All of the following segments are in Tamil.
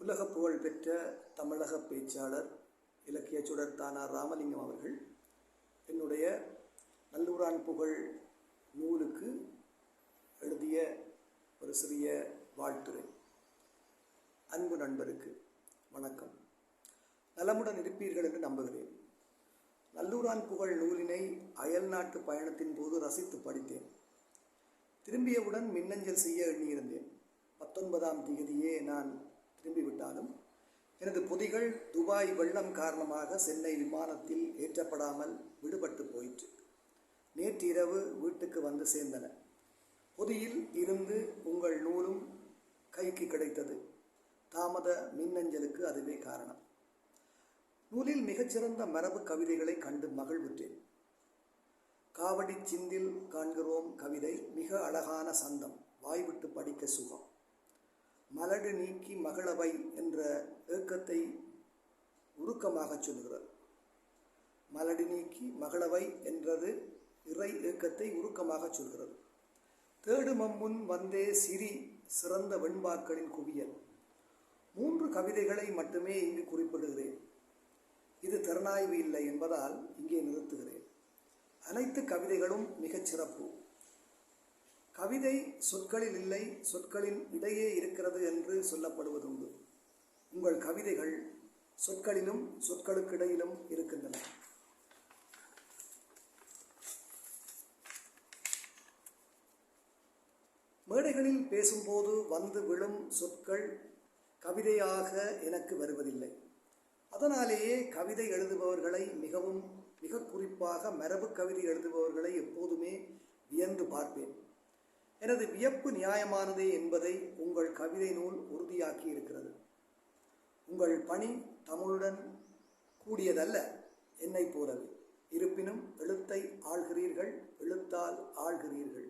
உலக புகழ் பெற்ற தமிழக பேச்சாளர் இலக்கிய சுடர் ராமலிங்கம் அவர்கள் என்னுடைய நல்லூரான் புகழ் நூலுக்கு எழுதிய ஒரு சிறிய வாழ்த்துரை. அன்பு நண்பருக்கு வணக்கம். நலமுடன் இருப்பீர்கள் என்று நம்புகிறேன். நல்லூரான் புகழ் நூலினை அயல் நாட்டு பயணத்தின் போது ரசித்து படித்தேன். திரும்பியவுடன் மின்னஞ்சல் செய்ய எண்ணியிருந்தேன். பத்தொன்பதாம் தேதியே நான் திரும்பிவிட்டாலும் எனது பொதிகள் துபாய் வெள்ளம் காரணமாக சென்னை விமானத்தில் ஏற்றப்படாமல் விடுபட்டு போயிற்று. நேற்று இரவு வீட்டுக்கு வந்து சேர்ந்தன. பொதியில் இருந்து உங்கள் நூலும் கைக்கு கிடைத்தது. தாமத மின்னஞ்சலுக்கு அதுவே காரணம். நூலில் மிகச்சிறந்த மரபு கவிதைகளை கண்டு மகிழ்வுற்றேன். காவடி சிந்தில் காண்கிறோம் கவிதை மிக அழகான சந்தம் வாய்விட்டு படிக்க சுகம். மலடு நீக்கி மகளவை என்ற ஏக்கத்தை உருக்கமாகச் சொல்கிறார் மலடு நீக்கி மகளவை என்றது இறை ஏக்கத்தை உருக்கமாகச் சொல்கிறது. தேடு மம்முன் வந்தே சிரி சிறந்த வெண்பாக்களின் குவியல். மூன்று கவிதைகளை மட்டுமே இங்கு குறிப்பிடுகிறேன். இது திறனாய்வு இல்லை என்பதால் இங்கே நிறுத்துகிறேன். அனைத்து கவிதைகளும் மிகச் சிறப்பு. கவிதை சொற்களில் இல்லை சொற்களின் இடையே இருக்கிறது என்று சொல்லப்படுவதுண்டு. உங்கள் கவிதைகள் சொற்களிலும் சொற்களுக்கிடையிலும் இருக்கின்றன. மேடைகளில் பேசும்போது வந்து விழும் சொற்கள் கவிதையாக எனக்கு வருவதில்லை. அதனாலேயே கவிதை எழுதுபவர்களை மிகவும் மிக குறிப்பாக மரபு கவிதை எழுதுபவர்களை எப்போதுமே வியந்து பார்ப்பேன். எனது வியப்பு நியாயமானதே என்பதை உங்கள் கவிதை நூல் உறுதியாக்கி இருக்கிறது உங்கள் பணி தமிழுடன் கூடியதல்ல என்னை போலவே. இருப்பினும் எழுத்தை ஆள்கிறீர்கள் எழுத்தால் ஆள்கிறீர்கள்.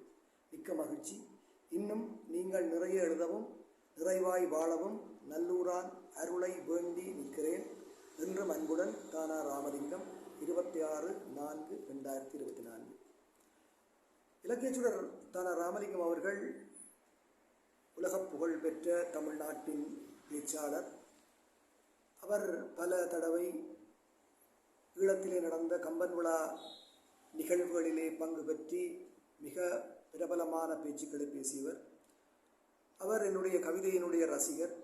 மிக்க மகிழ்ச்சி. இன்னும் நீங்கள் நிறைய எழுதவும் நிறைவாய் வாழவும் நல்லூரான் அருளை வேண்டி நிற்கிறேன். என்றும் அன்புடன் தானா ராமலிங்கம் இருபத்தி ஆறு நான்கு ரெண்டாயிரத்தி இருபத்தி நான்கு. இலக்கியச்சுடர் தான ராமலிங்கம் அவர்கள் உலக புகழ் பெற்ற தமிழ்நாட்டின் பேச்சாளர். அவர் பல தடவை ஈழத்திலே நடந்த கம்பன் விழா நிகழ்வுகளிலே பங்கு பெற்றி மிக பிரபலமான பேச்சுக்களை பேசியவர். அவர் என்னுடைய கவிதையினுடைய ரசிகர்.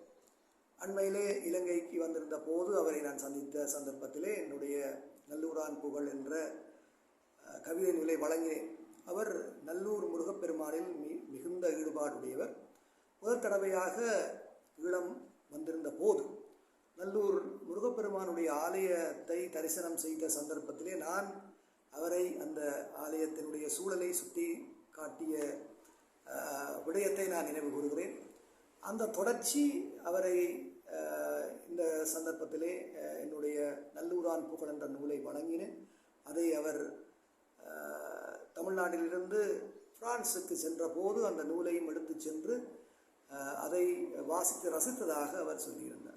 அண்மையிலே இலங்கைக்கு வந்திருந்த போது அவரை நான் சந்தித்த சந்தர்ப்பத்திலே என்னுடைய நல்லூரான் புகழ் என்ற கவிதை நூலை வழங்கினேன். அவர் நல்லூர் முருகப்பெருமானில் மி மிகுந்த ஈடுபாடுடையவர். முதல் தடவையாக ஈழம் வந்திருந்த போது நல்லூர் முருகப்பெருமானுடைய ஆலயத்தை தரிசனம் செய்த சந்தர்ப்பத்திலே நான் அவரை அந்த ஆலயத்தினுடைய சூழலை சுட்டி காட்டிய விடயத்தை நான் நினைவு கூறுகிறேன். அந்த தொடர்ச்சி அவரை இந்த சந்தர்ப்பத்திலே என்னுடைய நல்லூரான் புகழ் என்ற நூலை வழங்கினேன் அதை அவர் தமிழ்நாட்டிலிருந்து பிரான்சுக்கு சென்றபோது அந்த நூலையும் எடுத்து சென்று அதை வாசித்து ரசித்ததாக அவர் சொல்லியிருந்தார்.